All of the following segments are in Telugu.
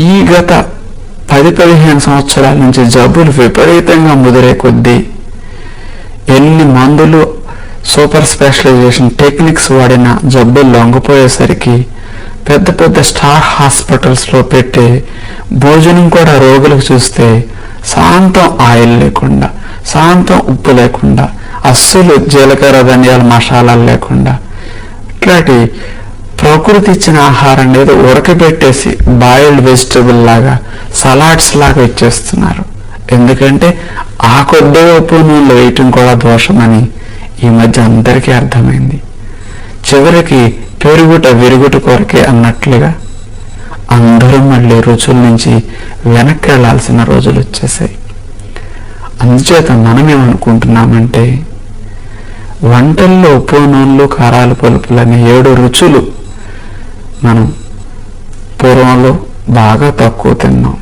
ఈ గత పది పదిహేను సంవత్సరాల నుంచి జబ్బులు విపరీతంగా ముదిరే కొద్దీ ఎన్ని మందులు సూపర్ స్పెషలైజేషన్ టెక్నిక్స్ వాడిన జబ్బులు లొంగిపోయేసరికి పెద్ద పెద్ద స్టార్ హాస్పిటల్స్లో పెట్టే భోజనం కూడా రోగులకు చూస్తే శాంతం ఆయిల్ లేకుండా శాంతం ఉప్పు లేకుండా అస్సలు జీలకర్ర ధనియాల మసాలాలు లేకుండా ఇట్లాంటి ప్రకృతి ఇచ్చిన ఆహారాన్ని ఏదో ఉడకబెట్టేసి బాయిల్డ్ వెజిటబుల్ లాగా సలాడ్స్ లాగా ఇచ్చేస్తున్నారు. ఎందుకంటే ఆ కొద్ది ఉప్పు నూనెలు వేయటం కూడా దోషమని ఈ మధ్య అందరికీ అర్థమైంది. చివరికి పెరుగుట విరుగుట కొరకే అన్నట్లుగా అందరూ మళ్ళీ రుచుల నుంచి వెనక్కి వెళ్ళాల్సిన రోజులు వచ్చేసాయి. అందుచేత మనమేమనుకుంటున్నామంటే వంటల్లో ఉప్పు నూనెలు కారాలు పలుపులు అనే ఏడు రుచులు మనం పూర్వంలో బాగా తక్కువ తిన్నాం.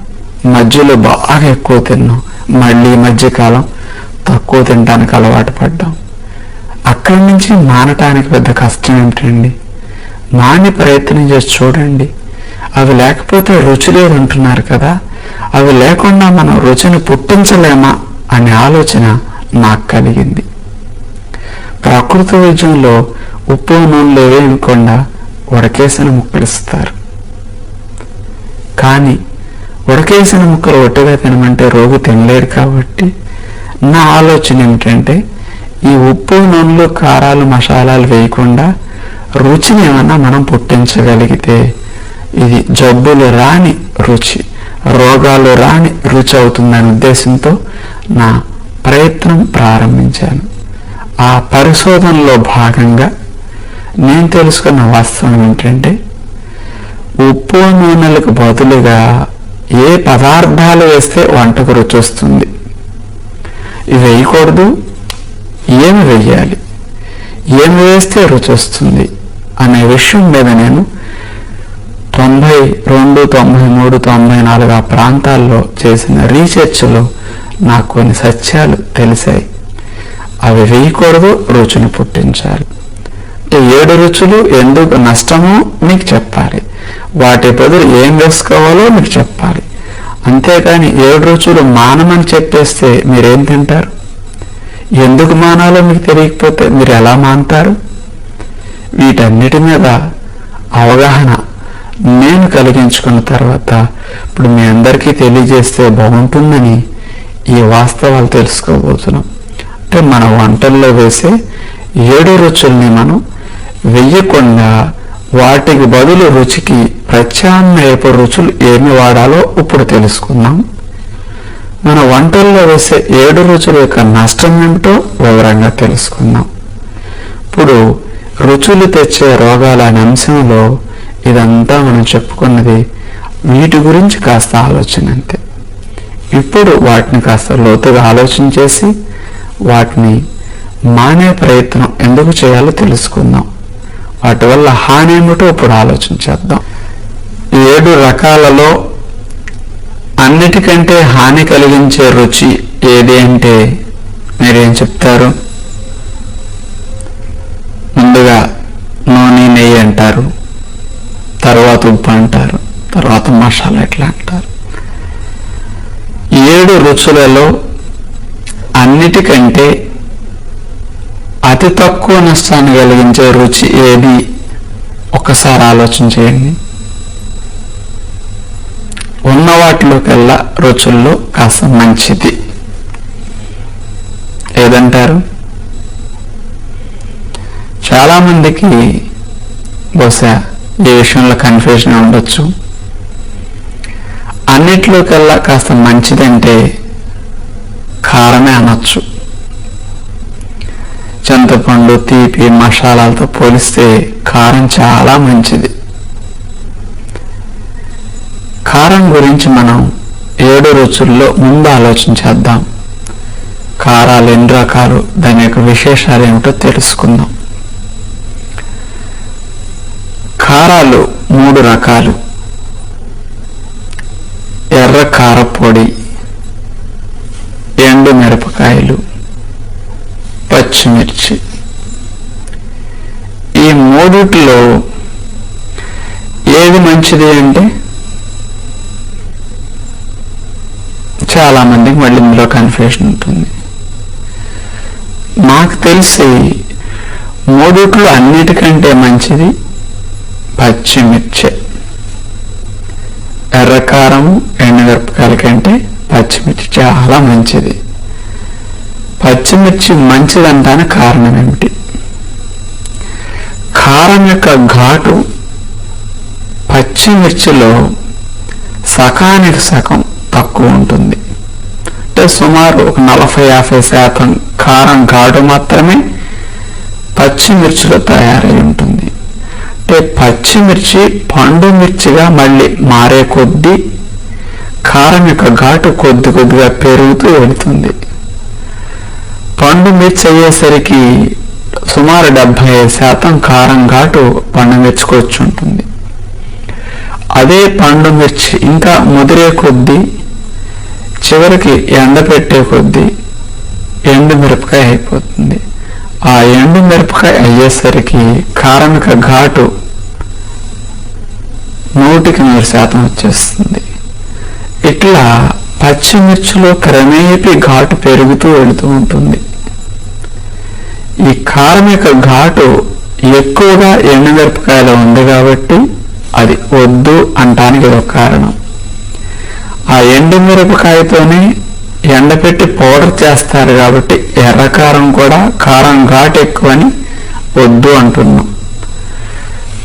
మధ్యలో బాగా ఎక్కువ తిన్నాం. మళ్ళీ ఈ మధ్యకాలం తక్కువ తినడానికి అలవాటు పడ్డాం. అక్కడి నుంచి మానటానికి పెద్ద కష్టం ఏమిటండి? మాని ప్రయత్నం చేసి చూడండి. అవి లేకపోతే రుచి లేదు అంటున్నారు కదా. అవి లేకుండా మనం రుచిని పుట్టించలేమా అనే ఆలోచన నాకు కలిగింది. ప్రకృతి వైద్యంలో ఉప్పు నూనెలు వేయకుండా ఉడకేసిన ముక్కలు ఇస్తారు. కానీ ఉడకేసిన ముక్కలు ఒట్టిగా తినమంటే రోగి తినలేడు కాబట్టి నా ఆలోచన ఏమిటంటే ఈ ఉప్పు నూనెలు కారాలు మసాలాలు వేయకుండా రుచిని ఏమన్నా మనం పుట్టించగలిగితే ఇది జబ్బులు రాని రుచి రోగాలు రాని రుచి అవుతుందనే ఉద్దేశంతో నా ప్రయత్నం ప్రారంభించాను. ఆ పరిశోధనలో భాగంగా నేను తెలుసుకున్న వాస్తవం ఏంటంటే ఉప్పు నూనెలకు బదులుగా ఏ పదార్థాలు వేస్తే వంటకు రుచి వస్తుంది? ఇవి వేయకూడదు ఏమి వేయాలి? ఏమి వేస్తే రుచి వస్తుంది? అనే విషయం మీద నేను తొంభై రెండు తొంభై మూడు తొంభై నాలుగు ఆ ప్రాంతాల్లో చేసిన రీసెర్చ్లో నాకు కొన్ని సత్యాలు తెలిసాయి. అవి వేయకూడదు రుచిని పుట్టించాలి. ఏడు రుచులు ఎందుకు నష్టమో మీకు చెప్పాలి. వాటి బదులు ఏం వేసుకోవాలో మీకు చెప్పాలి. అంతేకాని ఏడు రుచులు మానమని చెప్పేస్తే మీరేం తింటారు? ఎందుకు మానాలో మీకు తెలియకపోతే మీరు ఎలా మానతారు? వీటన్నిటి మీద అవగాహన నేను కలిగించుకున్న తర్వాత ఇప్పుడు మీ అందరికీ తెలియజేస్తే బాగుంటుందని ఈ వాస్తవాలు తెలుసుకోబోతున్నాం. అంటే మన వంటల్లో వేసే ఏడు రుచుల్ని మనం వెయ్యకుండా వాటికి బదులు రుచికి ప్రత్యామ్నాయపు రుచులు ఏమి వాడాలో ఇప్పుడు తెలుసుకుందాం. మన వంటల్లో వేసే ఏడు రుచుల యొక్క నష్టం ఏమిటో వివరంగా తెలుసుకుందాం. ఇప్పుడు రుచులు తెచ్చే రోగాలు అనే అంశంలో ఇదంతా మనం చెప్పుకున్నది వీటి గురించి కాస్త ఆలోచన అంతే. ఇప్పుడు వాటిని కాస్త లోతుగా ఆలోచన చేసి వాటిని మానే ప్రయత్నం ఎందుకు చేయాలో తెలుసుకుందాం. వాటి వల్ల హాని ఏమిటో ఇప్పుడు ఆలోచించేద్దాం ఏడు రకాలలో అన్నిటికంటే హాని కలిగించే రుచి ఏది అంటే మీరేం చెప్తారు? ముందుగా నూనె నెయ్యి అంటారు. తర్వాత ఉప్పు అంటారు. తర్వాత మసాలా ఎట్లా అంటారు. ఏడు రుచులలో అన్నిటికంటే అతి తక్కువ నష్టాన్ని కలిగించే రుచి ఏది? ఒక్కసారి ఆలోచన చేయండి. ఉన్న వాటిలోకెల్లా రుచుల్లో కాస్త మంచిది. ఏదంటారు? చాలామందికి బహుశా ఈ విషయంలో కన్ఫ్యూజన్ ఉండొచ్చు. అన్నిట్లోకెల్లా కాస్త మంచిదంటే కారమే అనొచ్చు. చింతపండు తీపి మసాలాలతో పోలిస్తే కారం చాలా మంచిది. కారం గురించి మనం ఏడు రుచుల్లో ముందు ఆలోచించేద్దాం కారాలు ఎన్ని రకాలు? దాని యొక్క విశేషాలు ఏమిటో తెలుసుకుందాం. కారాలు మూడు రకాలు. ఎర్ర కారపొడి ఎండు మిరపకాయలు పచ్చిమిర్చి ఈ మూడిట్లో ఏది మంచిది అంటే చాలామందికి మళ్ళీ ఇందులో కన్ఫ్యూషన్ ఉంటుంది. నాకు తెలిసి మూడిట్లో అన్నిటికంటే మంచిది పచ్చిమిర్చి. ఎర్రకారము ఎండుమిరపకాయల కంటే పచ్చిమిర్చి చాలా మంచిది. పచ్చిమిర్చి మంచిదంటానికి కారణం ఏమిటి? కారం యొక్క ఘాటు పచ్చిమిర్చిలో సకానికి సగం తక్కువ ఉంటుంది. అంటే సుమారు ఒక నలభై యాభై శాతం కారం ఘాటు మాత్రమే పచ్చిమిర్చిలో తయారై ఉంటుంది. అంటే పచ్చిమిర్చి పండు మిర్చిగా మళ్ళీ మారే కొద్దీ కారం యొక్క ఘాటు కొద్ది కొద్దిగా పెరుగుతూ వెళుతుంది. పండు మిర్చి అయ్యేసరికి సుమారు డెబ్బై ఐదు శాతం కారం ఘాటు పండు మిర్చికి వచ్చి ఉంటుంది అదే పండు మిర్చి ఇంకా ముదిరే కొద్దీ చివరికి ఎండపెట్టే కొద్దీ ఎండు మిరపకాయ అయిపోతుంది. ఆ ఎండు మిరపకాయ అయ్యేసరికి కారమిక ఘాటు నూటికి నూరు శాతం వచ్చేస్తుంది. ఇట్లా పచ్చిమిర్చిలో క్రమేపీ ఘాటు పెరుగుతూ వెళుతూ ఉంటుంది. ఈ కారం యొక్క ఘాటు ఎక్కువగా ఎండుమిరపకాయలో ఉంది కాబట్టి అది వద్దు అంటానికి ఒక కారణం. ఆ ఎండుమిరపకాయతోనే ఎండపెట్టి పౌడర్ చేస్తారు కాబట్టి ఎర్రకారం కూడా కారం ఘాటు ఎక్కువని వద్దు అంటున్నాం.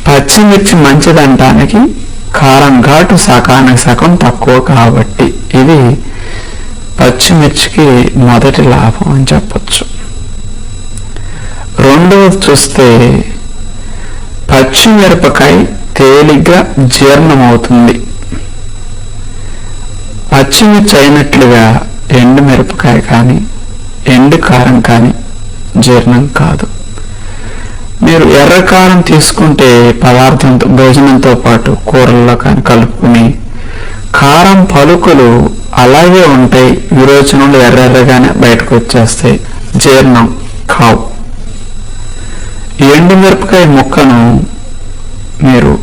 పచ్చిమిర్చి మంచిదంటానికి కారం ఘాటు సకానికి సగం తక్కువ కాబట్టి ఇది పచ్చిమిర్చికి మొదటి లాభం అని చెప్పచ్చు. రెండవది చూస్తే పచ్చిమిరపకాయ తేలిగ్గా జీర్ణమవుతుంది. పచ్చిమిర్చి అయినట్లుగా ఎండు మిరపకాయ కానీ ఎండు కారం కానీ జీర్ణం కాదు. మీరు ఎర్ర కారం తీసుకుంటే పదార్థంతో భోజనంతో పాటు కూరల్లో కానీ కలుపుకుని కారం పలుకులు అలాగే ఉంటాయి. విరోచనంలో ఎర్రెర్రగానే బయటకు వచ్చేస్తాయి. జీర్ణం కావు. ఎండు మిరపకాయ ముక్కను మీరు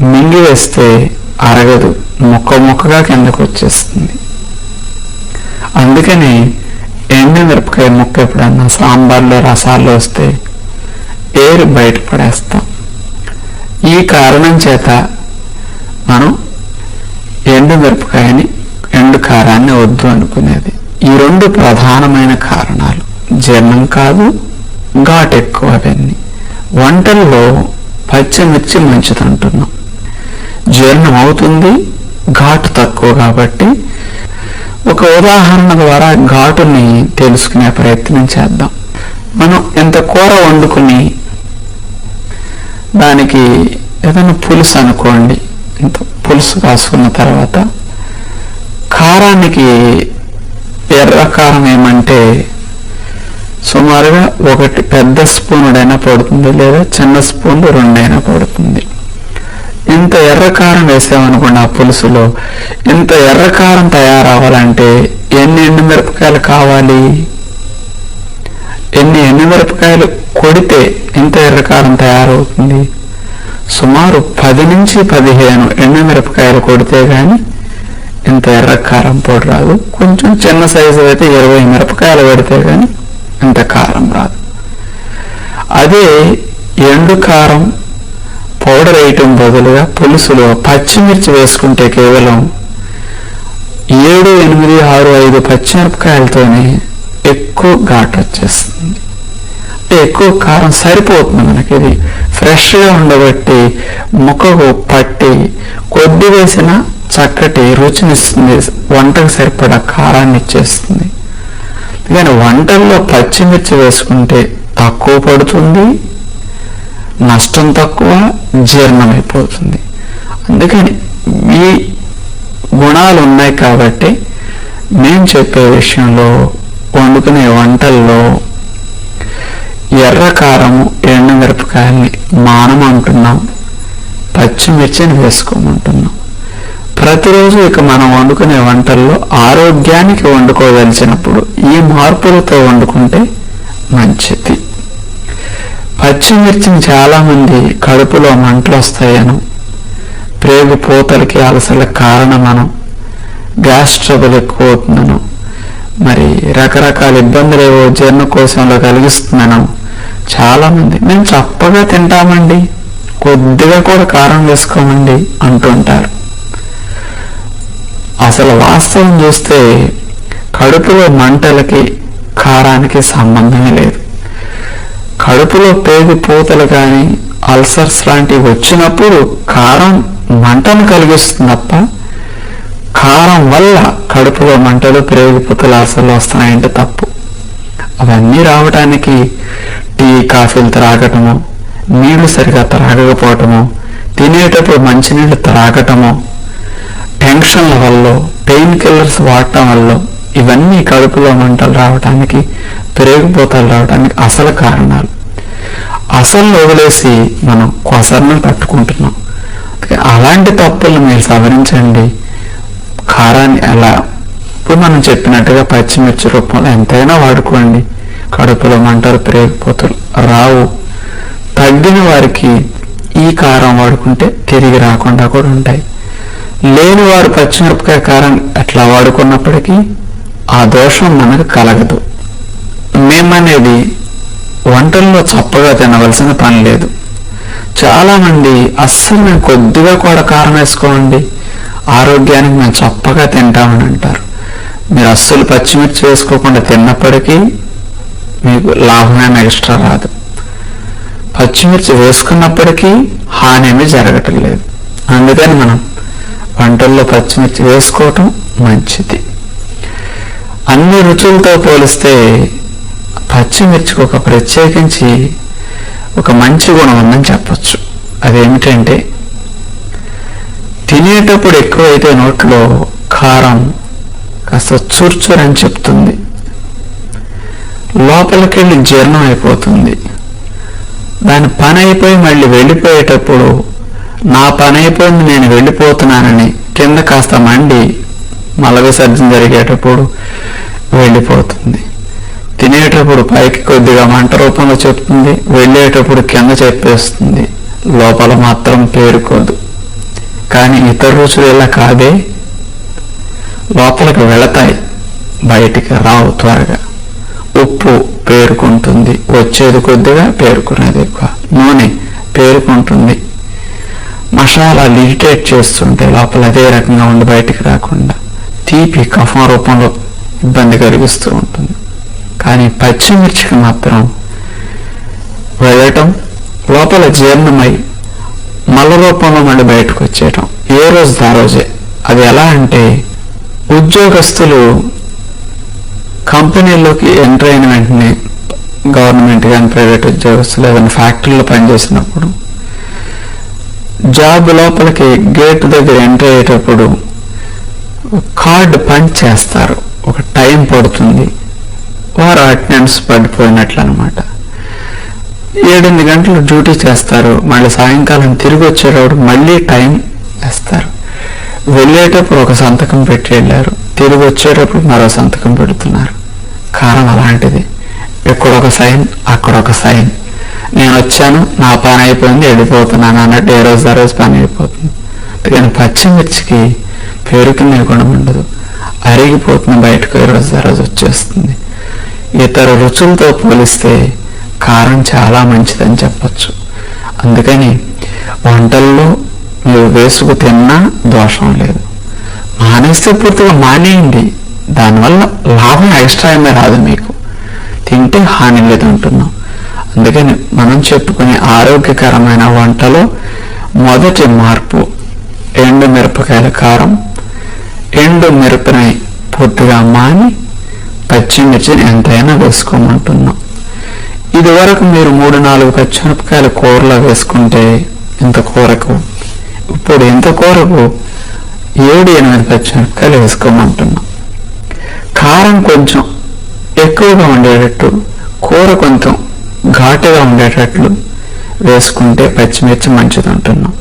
మింగివేస్తే అరగదు. ముక్క ముక్కగా కిందకు వచ్చేస్తుంది. అందుకని ఎండు మిరపకాయ ముక్క ఎప్పుడన్నా సాంబార్లో రసాల్లో వస్తే ఏరు బయట పడేస్తాం. ఈ కారణం చేత మనం ఎండు మిరపకాయని ఎండు కారాన్ని వద్దు అనుకునేది. ఈ రెండు ప్రధానమైన కారణాలు. జీర్ణం కాదు ఘాట్ ఎక్కువ అవన్నీ. వంటల్లో పచ్చిమిర్చి మంచిది అంటున్నాం జీర్ణం అవుతుంది ఘాటు తక్కువ కాబట్టి. ఒక ఉదాహరణ ద్వారా ఘాటుని తెలుసుకునే ప్రయత్నం చేద్దాం. మనం ఎంత కూర వండుకుని దానికి ఏదైనా పులుసు అనుకోండి. ఇంత పులుసు కాసుకున్న తర్వాత కారానికి ఎర్ర కారం ఏమంటే సుమారుగా ఒకటి పెద్ద స్పూనుడైనా పడుతుంది లేదా చిన్న స్పూన్లు రెండైనా పడుతుంది. ఇంత ఎర్రకారం వేసామనుకోండి ఆ పులుసులో ఇంత ఎర్రకారం తయారవ్వాలంటే ఎన్ని ఎండుమిరపకాయలు కావాలి? ఎన్ని ఎండుమిరపకాయలు కొడితే ఇంత ఎర్రకారం తయారవుతుంది? సుమారు పది నుంచి పదిహేను ఎండుమిరపకాయలు కొడితే కానీ ఇంత ఎర్రకారం పొడి రాదు. కొంచెం చిన్న సైజు అయితే ఇరవై మిరపకాయలు పెడితే కానీ ఇంత కారం రాదు. అదే ఎండు కారం పౌడర్ వేయటం బదులుగా పులుసులో పచ్చిమిర్చి వేసుకుంటే కేవలం ఏడు ఎనిమిది ఆరు ఐదు పచ్చిమిరపకాయలతోనే ఎక్కువ ఘాటు వచ్చేస్తుంది. అంటే ఎక్కువ కారం సరిపోతుంది మనకి. ఇది ఫ్రెష్గా ఉండబట్టి ముఖకు పట్టి కొద్ది వేసిన చక్కటి రుచినిస్తుంది. వంటకు సరిపడా కారాన్ని ఇచ్చేస్తుంది. కానీ వంటల్లో పచ్చిమిర్చి వేసుకుంటే తక్కువ పడుతుంది నష్టం తక్కువ జీర్ణమైపోతుంది అందుకని ఈ గుణాలు ఉన్నాయి కాబట్టి నేను చెప్పే విషయంలో వండుకునే వంటల్లో ఎర్ర కారము ఎండు మిరపకాయల్ని మానమంటున్నాం పచ్చిమిర్చిని వేసుకోమంటున్నాం. ప్రతిరోజు ఇక మనం వండుకునే వంటల్లో ఆరోగ్యానికి వండుకోదలిచినప్పుడు ఈ మార్పులతో వండుకుంటే మంచిది. పచ్చిమిర్చిని చాలామంది కడుపులో మంటలు వస్తాయను ప్రేగు పూతలకి అలసల కారణమనం. గ్యాస్ ట్రబుల్ ఎక్కువ అవుతుందనో మరి రకరకాల ఇబ్బందులు ఏవో జీర్ణకోశంలో కలిగిస్తుందనో చాలామంది. మేము చప్పగా తింటామండి. కొద్దిగా కూడా కారం వేసుకోమండి అంటుంటారు. అసలు వాస్తవం చూస్తే కడుపులో మంటలకి కారానికి సంబంధమే లేదు. కడుపులో పేగు పూతలు కానీ అల్సర్స్ లాంటివి వచ్చినప్పుడు కారం మంటను కలిగిస్తుంది తప్ప కారం వల్ల కడుపులో మంటలు పేగు పూతలు అల్సర్లు వస్తున్నాయంటే తప్పు. అవన్నీ రావడానికి టీ కాఫీలు త్రాగటము నీళ్ళు సరిగా త్రాగకపోవటము తినేటప్పుడు మంచినీళ్ళు త్రాగటము టెన్షన్ల వల్ల పెయిన్ కిల్లర్స్ వాడటం వల్ల ఇవన్నీ కడుపులో మంటలు రావడానికి పెరిగిపోతలు రావడానికి అసలు కారణాలు. అసలు వదిలేసి మనం కొసరను తట్టుకుంటున్నాం అలాంటి తప్పులను మీరు సవరించండి. కారాన్ని ఎలా? ఇప్పుడు మనం చెప్పినట్టుగా పచ్చిమిర్చి రూపంలో ఎంతైనా వాడుకోండి. కడుపులో మంటలు పెరిగిపోతలు రావు. తగ్గిన వారికి ఈ కారం వాడుకుంటే తిరిగి రాకుండా కూడా ఉంటాయి. లేని వారు పచ్చిమిరపకాయ కారం ఎట్లా వాడుకున్నప్పటికీ ఆ దోషం మనకు కలగదు. మేమనేది వంటల్లో చప్పగా తినవలసిన పని లేదు. చాలా మంది అస్సలు మేము కొద్దిగా కూడా కారం వేసుకోండి ఆరోగ్యానికి మేము చప్పగా తింటామని అంటారు. మీరు అస్సలు పచ్చిమిర్చి వేసుకోకుండా తిన్నప్పటికీ మీకు లాభమేమి ఎక్స్ట్రా రాదు. పచ్చిమిర్చి వేసుకున్నప్పటికీ హాని ఏమీ జరగటం లేదు. అందుకని మనం వంటల్లో పచ్చిమిర్చి వేసుకోవటం మంచిది. అన్ని రుచులతో పోలిస్తే పచ్చిమిర్చికి ఒక ప్రత్యేకించి ఒక మంచి గుణం ఉందని చెప్పచ్చు. అదేమిటంటే తినేటప్పుడు ఎక్కువైతే నోట్లో కారం కాస్త చుర్చురని చెప్తుంది. లోపలికెళ్ళి జీర్ణం అయిపోతుంది దాని పని అయిపోయి మళ్ళీ వెళ్ళిపోయేటప్పుడు నా పని అయిపోయింది నేను వెళ్ళిపోతున్నానని కింద కాస్త మండి మల విసర్జన జరిగేటప్పుడు వెళ్ళిపోతుంది. తినేటప్పుడు పైకి కొద్దిగా మంట రూపంలో చెప్తుంది వెళ్ళేటప్పుడు కింద చెప్పేస్తుంది. లోపల మాత్రం పేరుకోదు. కానీ ఇతర రుచులు ఇలా కాదే. లోపలికి వెళతాయి. బయటికి రావు త్వరగా. ఉప్పు పేరుకుంటుంది. వచ్చేది కొద్దిగా పేరుకునేది ఎక్కువ. నూనె పేరుకుంటుంది. మసాలాలు ఇరిటేట్ చేస్తుంటే లోపల అదే రకంగా ఉండి బయటికి రాకుండా తీపి కఫం రూపంలో ఇబ్బంది కలిగిస్తూ ఉంటుంది. కానీ పచ్చిమిర్చికి మాత్రం వెళ్ళటం లోపల జీర్ణమై మల రూపంలో మళ్ళీ బయటకు వచ్చేయటం ఏ రోజు ఆ రోజే. అది ఎలా అంటే ఉద్యోగస్తులు కంపెనీలోకి ఎంటర్ అయిన వెంటనే గవర్నమెంట్ కానీ ప్రైవేట్ ఉద్యోగస్తులు ఏదైనా ఫ్యాక్టరీలో పనిచేసినప్పుడు జాబ్ లోపలికి గేట్ దగ్గర ఎంటర్ అయ్యేటప్పుడు కార్డు పంచ్ చేస్తారు. ఒక టైం పడుతుంది. వారు అటెండెన్స్ పడిపోయినట్లు అనమాట ఏడెనిమిది గంటలు డ్యూటీ చేస్తారు. మళ్ళీ సాయంకాలం తిరిగి వచ్చేటప్పుడు మళ్ళీ టైం వేస్తారు. వెళ్ళేటప్పుడు ఒక సంతకం పెట్టి వెళ్ళారు. తిరిగి వచ్చేటప్పుడు మరో సంతకం పెడుతున్నారు. కారణం అలాంటిది. ఇక్కడ ఒక సైన్ అక్కడ ఒక సైన్. నేను వచ్చాను నా పని అయిపోయింది వెళ్ళిపోతున్నాను అన్నట్టు ఏ రోజు ఆ రోజు పని అయిపోతుంది కానీ పచ్చిమిర్చికి పేరుకునే గుణం ఉండదు. అరిగిపోతుంది బయటకు ఏ రోజు ఆ రోజు వచ్చేస్తుంది. ఇతర రుచులతో పోలిస్తే కారం చాలా మంచిదని చెప్పచ్చు. అందుకని వంటల్లో మీరు వేసుకు తిన్నా దోషం లేదు. మానేస్తే పూర్తిగా మానేయండి. దానివల్ల లాభం ఎక్స్ట్రా ఏమీ రాదు మీకు. తింటే హాని లేదు అంటున్నాం అందుకని మనం చెప్పుకునే ఆరోగ్యకరమైన వంటలో మొదటి మార్పు ఎండు మిరపకాయల కారం ఎండు మిరపని పొట్టుగా మాని పచ్చిమిర్చిని ఎంతైనా వేసుకోమంటున్నాం. ఇదివరకు మీరు మూడు నాలుగు పచ్చిమిరపకాయల కూరలో వేసుకుంటే ఇంత కూరకు? ఇప్పుడు ఇంత కూరకు? ఏడు ఎనిమిది పచ్చిమిరపకాయలు వేసుకోమంటున్నాం. కారం కొంచెం ఎక్కువగా ఉండేటట్టు కూర కొంచెం ఘాటుగా ఉండేటట్లు వేసుకుంటే పచ్చిమిర్చి మంచిది అంటున్నాం.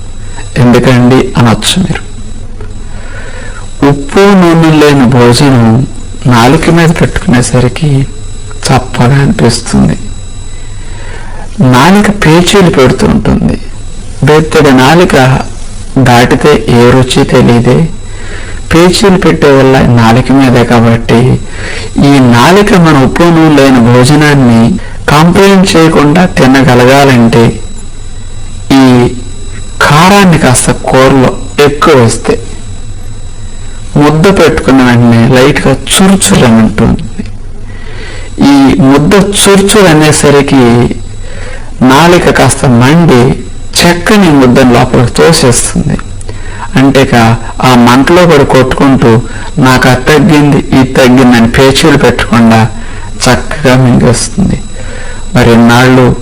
ఎందుకండి అనొచ్చు మీరు? ఉప్పు నూనె లేని భోజనం నాలుక మీద పెట్టుకునేసరికి చప్పగా అనిపిస్తుంది. నాలుక పేచీలు పెడుతూ ఉంటుంది. బెత్తడి నాలుక దాటితే ఏ రుచి తెలియదే? పేచీలు పెట్టే వల్ల నాలిక మీదే కాబట్టి ఈ నాలుక మన ఉప్పు నూనె లేని భోజనాన్ని కంప్లైంట్ చేయకుండా తినగలగాలంటే ఈ కారాన్ని కాస్త కూరలో ఎక్కువ వేస్తే ముద్ద పెట్టుకున్న వెంటనే లైట్గా చురుచురని ఉంటుంది. ఈ ముద్ద చురుచురు అనేసరికి నాలిక కాస్త మండి చక్కని ముద్దను లోపలికి తోసేస్తుంది. అంటేక ఆ మంటలో కూడా కొట్టుకుంటూ నాకు అది తగ్గింది ఇది తగ్గిందని పేచీలు పెట్టకుండా చక్కగా మింగేస్తుంది. మరి నాళ్ళు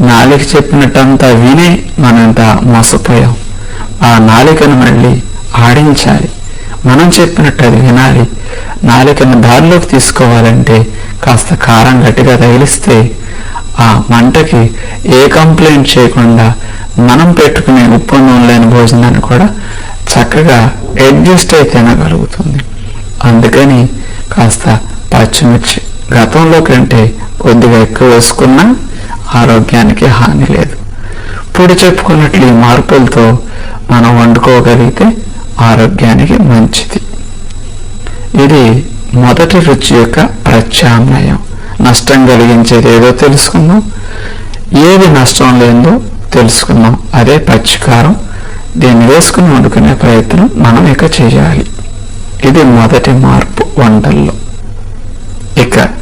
నాలిక చెప్పినట్టంతా విని మనంతా మోసపోయాం. ఆ నాలికను మళ్ళీ ఆడించాలి. మనం చెప్పినట్టు అది వినాలి. నాలికను దారిలోకి తీసుకోవాలంటే కాస్త కారం గట్టిగా తగిలిస్తే ఆ మంటకి ఏ కంప్లైంట్ చేయకుండా మనం పెట్టుకునే ఉప్పు లేని భోజనాన్ని కూడా చక్కగా అడ్జస్ట్ అయి తినగలుగుతుంది. అందుకని కాస్త పచ్చిమిర్చి గతంలో కంటే కొద్దిగా ఎక్కువ వేసుకున్నా ఆరోగ్యానికి హాని లేదు. ఇప్పుడు చెప్పుకున్నట్లు ఈ మార్పులతో మనం వండుకోగలిగితే ఆరోగ్యానికి మంచిది. ఇది మొదటి రుచి యొక్క ప్రత్యామ్నాయం. నష్టం కలిగించేది ఏదో తెలుసుకుందాం. ఏది నష్టం లేదో తెలుసుకుందాం. అదే పచ్చికారం. దీన్ని వేసుకుని వండుకునే ప్రయత్నం మనం ఇక చేయాలి. ఇది మొదటి మార్పు వంటల్లో. ఇక